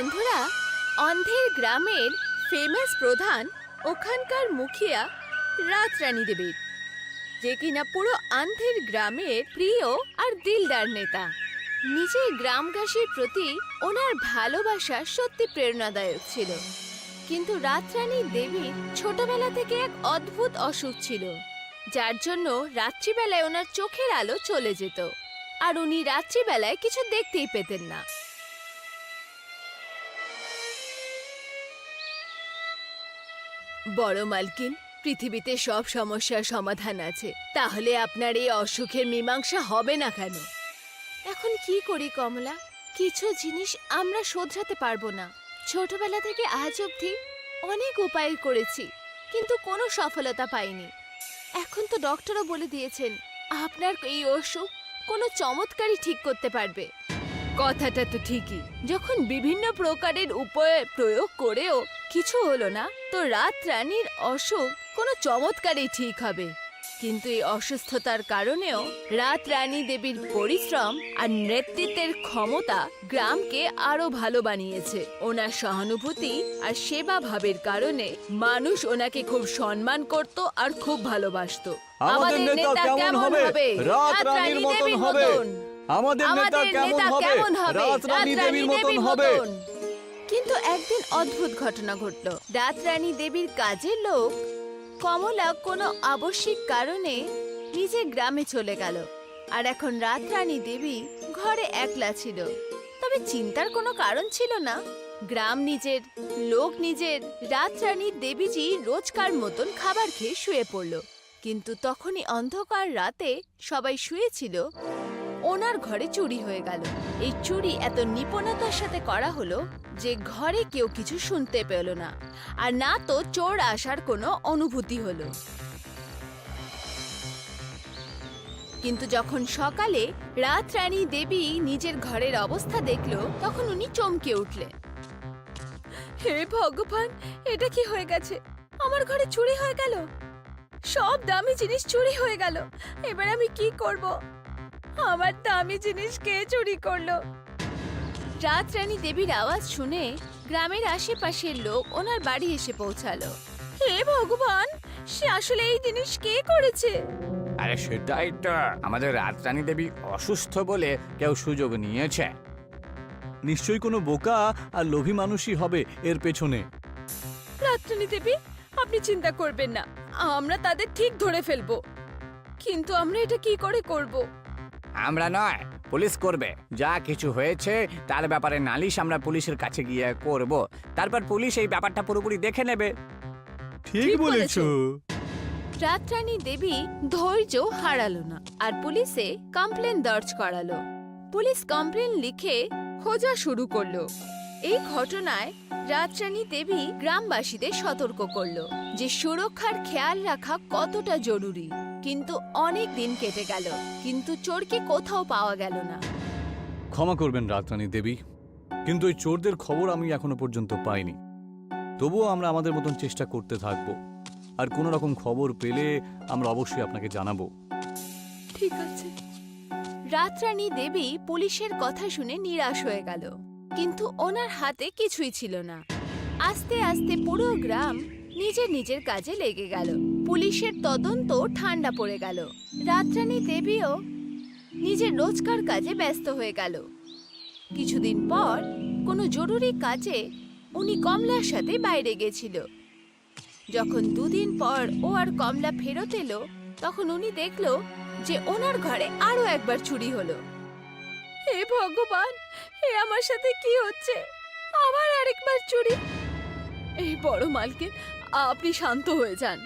বন্ধুরা, অন্ধের গ্রামের ফেমাস প্রধান ওখানকার মুখিয়া রাতরানী দেবীর, যে কিনা পুরো আন্ধের গ্রামের প্রিয় আর দিলদার নেতা। নিজের গ্রামবাসীর প্রতি ওনার ভালোবাসা সত্যি প্রেরণাদায়ক ছিল। কিন্তু রাতরানী দেবীর ছোটবেলা থেকে এক অদ্ভুত অসুখ ছিল, যার জন্য রাত্রিবেলায় ওনার চোখের আলো চলে যেত। আর উনি রাত্রিবেলায় কিছু দেখতেই পেতেন না। বড় মালকিন পৃথিবীতে সব সমস্যার সমাধান আছে। তাহলে আপনার এই অসুখের মীমাংসা হবে না কেন? এখন কি করি কমলা? কিছু জিনিস আমরা শোধরাতে পারব না। ছোটবেলা থেকে আজ অবধি অনেক উপায় করেছি কিন্তু কোনো সফলতা পাইনি। এখন তো ডক্টরও বলে দিয়েছেন আপনার এই অসুখ কোনো চমৎকারই ঠিক করতে পারবে। কথাটা তো ঠিকই। যখন বিভিন্ন প্রকারের উপায় প্রয়োগ করেও কিছু হলো না। তো রাত রানীর অসুখ কোনো চমৎকারই ঠিক হবে। কিন্তু এই অসুস্থতার কারণেও রাত রানী দেবীর পরিশ্রম আর নেতৃত্বের ক্ষমতা গ্রামকে আরও ভালো বানিয়েছে। ওনার সহানুভূতি আর সেবা ভাবের কারণে মানুষ ওনাকে খুব সম্মান করত আর খুব ভালোবাসতো। আমাদের নেতা কেমন হবে? রাত রানীর মতন হবে। আমাদের নেতা কেমন হবে? রাত রানী দেবীর মতন হবে। কিন্তু একদিন অদ্ভুত ঘটনা ঘটল। রাত রানী দেবীর কাজের লোক কমলা কোনো আবশ্যিক কারণে নিজের গ্রামে চলে গেল। আর এখন রাত রানী দেবী ঘরে একলা ছিল। তবে চিন্তার কোনো কারণ ছিল না। গ্রাম নিজের, লোক নিজের রাত রানী দেবীজি রোজকার মতন খাবার খেয়ে শুয়ে পড়ল। কিন্তু তখনই অন্ধকার রাতে সবাই শুয়েছিল। ওনার ঘরে চুরি হয়ে গেল। এই চুরি এত নিপুণতার সাথে করা হলো যে ঘরে কেউ কিছু শুনতে পেল না। আর না তো চোর আসার কোনো অনুভূতি হলো। কিন্তু যখন সকালে রাত রানী দেবী নিজের ঘরের অবস্থা দেখল, তখন উনি চমকে উঠলেন। হে ভগবান, এটা কি হয়ে গেছে? আমার ঘরে চুরি হয়ে গেল? সব দামি জিনিস চুরি হয়ে গেল। এবার আমি কি করব? আমার দামি জিনিস কে চুরি করল? রাত রানী দেবীর আওয়াজ শুনে গ্রামের আশেপাশের লোক ওনার বাড়ি এসে পৌঁছালো। হে ভগবান সে আসলে এই জিনিস কে করেছে? আরে সেটাই তো। আমাদের রাজরানী দেবী অসুস্থ বলে কেউ সুযোগ নিয়েছে। নিশ্চয়ই কোনো বোকা আর লোভী মানুষই হবে এর পেছনে। রাত্রানী দেবী আপনি চিন্তা করবেন না। আমরা তাদের ঠিক ধরে ফেলব। কিন্তু আমরা এটা কি করে করব? আমরা নয় পুলিশ করবে। যা কিছু হয়েছে তার ব্যাপারে নালিশ আমরা পুলিশের কাছে গিয়ে করব। তারপর পুলিশ এই ব্যাপারটা পুরোপুরি দেখে নেবে। ঠিক ঠিক বলেছ। রাতরানী দেবী ধৈর্য হারালো না আর পুলিশে কমপ্লেন দর্জ করালো। পুলিশ কমপ্লেন লিখে খোঁজা শুরু করল। এই ঘটনায় রাতরানী দেবী গ্রামবাসীদের সতর্ক করল যে সুরক্ষার খেয়াল রাখা কতটা জরুরি। কিন্তু অনেক দিন কেটে গেল কিন্তু চোরকে কোথাও পাওয়া গেল না। ক্ষমা করবেন রাতরানী দেবী কিন্তু ওই চোরদের খবর আমি এখনও পর্যন্ত পাইনি। তবুও আমরা আমাদের মতন চেষ্টা করতে থাকব আর কোনো রকম খবর পেলে আমরা অবশ্যই আপনাকে জানাব। ঠিক আছে। রাতরানী দেবী পুলিশের কথা শুনে নিরাশ হয়ে গেল। কিন্তু ওনার হাতে কিছুই ছিল না। আস্তে আস্তে পুরো গ্রাম নিজের নিজের কাজে লেগে গেল। পুলিশের তদন্ত ঠান্ডা পড়ে গেল। রাতরানী দেবীও নিজের রোজকার কাজে ব্যস্ত হয়ে গেল। কিছুদিন পর কোনো জরুরি কাজে উনি কমলার সাথে বাইরে গেছিল। যখন দুদিন পর ও আর কমলা ফেরত এলো, তখন উনি দেখল যে ওনার ঘরে আরও একবার চুরি হলো। হে ভগবান! হে আমার সাথে কি হচ্ছে? আবার আরেকবার চুরি। এই বড় মালকিন, আপনি শান্ত হয়ে যান।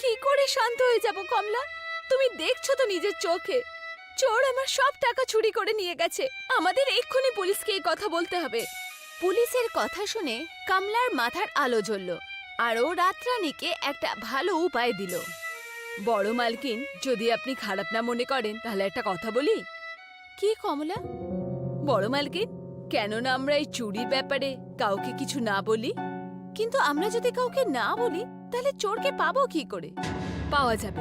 কি করে শান্ত হয়ে যাব কমলা? তুমি দেখছ তো নিজের চোখে। চোর আমার সব টাকা চুরি করে নিয়ে গেছে। আমাদের এক্ষুনি পুলিশকে এই কথা বলতে হবে। পুলিশের কথা শুনে কমলার মাথার আলো জ্বলল, আর ও রাতরানীকে একটা ভালো উপায় দিল। বড় মালকিন, যদি আপনি খারাপ না মনে করেন, তাহলে একটা কথা বলি। কি কমলা? বড় মালকিন কেন না আমরা এই চুরির ব্যাপারে কাউকে কিছু না বলি। কিন্তু আমরা যদি কাউকে না বলি, তাহলে চোরকে পাবো কি করে? পাওয়া যাবে।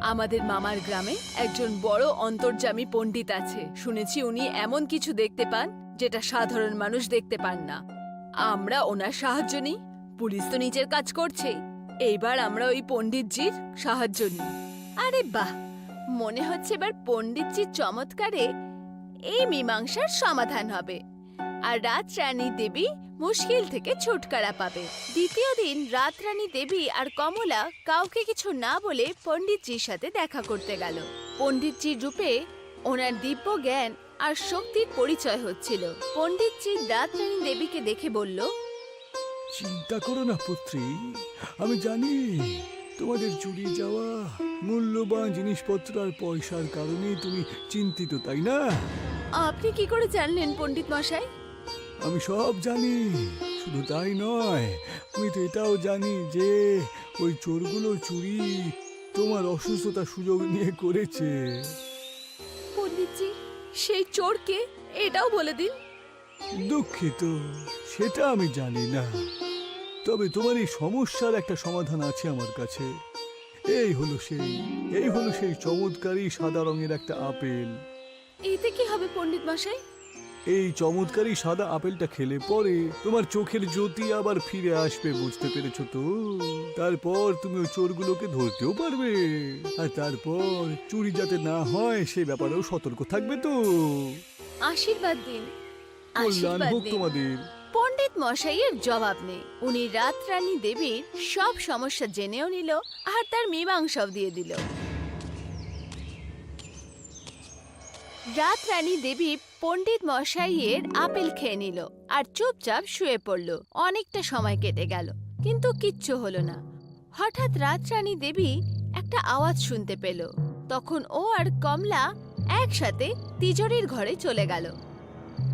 আমাদের মামার গ্রামে একজন বড় অন্তর্জামী পণ্ডিত আছে। শুনেছি উনি এমন কিছু দেখতে পান, যেটা সাধারণ মানুষ দেখতে পান না। আমরা ওনার সাহায্য নিই, পুলিশ তো নিজের কাজ করছে। এইবার আমরা ওই পণ্ডিতজির সাহায্য নিই। আরে বাহ! মনে হচ্ছে এবার পণ্ডিতজির চমৎকারে এই মীমাংসার সমাধান হবে। আর রাত রানী দেবী মুশকিল থেকে ছুটকারা পাবে। দ্বিতীয় দিন রাত রানী দেবী আর কমলা কাউকে কিছু না বলে পণ্ডিতজির সাথে দেখা করতে গেল। পণ্ডিতজির রূপে ওনার দিব্য জ্ঞান আর শক্তির পরিচয় হচ্ছিল। পণ্ডিতজি রাত রানী দেবীকে দেখে বলল, চিন্তা করো না পুত্রী, আমি জানি তোমাদের চুরি যাওয়া মূল্যবান জিনিসপত্র আর পয়সার কারণে তুমি চিন্তিত তাই না? আপনি কি করে জানলেন পণ্ডিত মশাই? আমি সব জানি শুধু তাই নয় আমি তো এটাও জানি যে ওই চোরগুলো চুরি তোমার অসুস্থতার সুযোগ নিয়ে করেছে। পণ্ডিতজি সেই চোরকে এটাও বলে দিন। দুঃখিত সেটা আমি জানি না। তবে তোমার এই সমস্যার একটা সমাধান আছে আমার কাছে। এই হলো সেই এই হলো সেই চমৎকারী সাদা রঙের একটা আপেল। এতে কি হবে পণ্ডিত মশাই? এই চমৎকারী সাদা আপেলটা খেলে পরে তোমার চোখের জ্যোতি আবার ফিরে আসবে বুঝতে পেরেছ তো? তারপর তুমি ওই চোরগুলোকে ধরতেও পারবে। আর তারপর চুরি যাতে না হয় সে ব্যাপারেও সতর্ক থাকবে তো। আশীর্বাদ দিন কল্যাণ আশীর্বাদ হোক দিন। তোমাদের। মশাইয়ের জবাব নেই। উনি রাতরানী দেবীর সব সমস্যা জেনেও নিল আর তার মীমাংসাও দিয়ে দিল। রাতরানী দেবী পণ্ডিত মশাইয়ের আপেল খেয়ে নিল আর চুপচাপ শুয়ে পড়ল। অনেকটা সময় কেটে গেল, কিন্তু কিচ্ছু হলো না। হঠাৎ রাত রানী দেবী একটা আওয়াজ শুনতে পেল। তখন ও আর কমলা একসাথে তিজোরির ঘরে চলে গেল।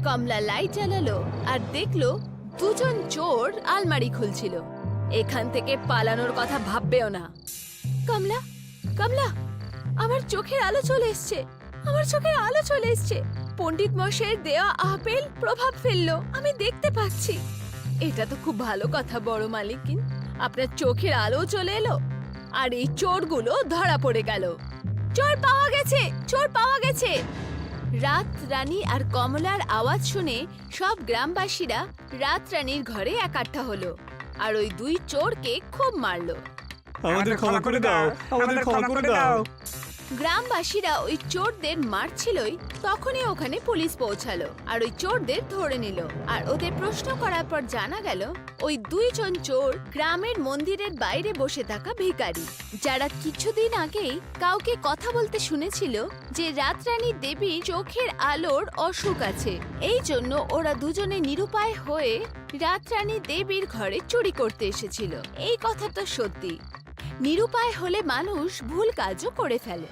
কমলা লাইট জ্বালালো আর দেখল দুজন চোর আলমারি খুলছিল। এখান থেকে পালানোর কথা ভাববেও না। কমলা কমলা, আমার চোখের আলো চলে এসছে। আমার চোখের আলো চলে এসছে। পণ্ডিত মশাইয়ের দেওয়া আপেল প্রভাব ফেলল, আমি দেখতে পাচ্ছি। এটা তো খুব ভালো কথা, বড় মালিকিন। আপনার চোখের আলো চলে এলো, আর এই চোরগুলো ধরা পড়ে গেল। চোর পাওয়া গেছে, চোর পাওয়া গেছে। রাত রানী আর কমলার আওয়াজ শুনে সব গ্রামবাসীরা রাত রানীর ঘরে একাঠা হলো আর ওই দুই চোরকে খুব মারলো। আমাদের ক্ষমা করে দাও। আমাদের ক্ষমা করে দাও। গ্রামবাসীরা ওই চোরদের মারছিলই তখনই ওখানে পুলিশ পৌঁছালো আর ওই চোরদের ধরে নিল। আর ওদের প্রশ্ন করার পর জানা গেল, ওই দুইজন চোর গ্রামের মন্দিরের বাইরে বসে থাকা ভিখারি। যারা কিছুদিন আগেই কাউকে কথা বলতে শুনেছিল যে রাতরানী দেবী চোখের আলোর অসুখ আছে। এই জন্য ওরা দুজনে নিরুপায় হয়ে রাতরানী দেবীর ঘরে চুরি করতে এসেছিল। এই কথা তো সত্যি। নিরুপায় হলে মানুষ ভুল কাজও করে ফেলে।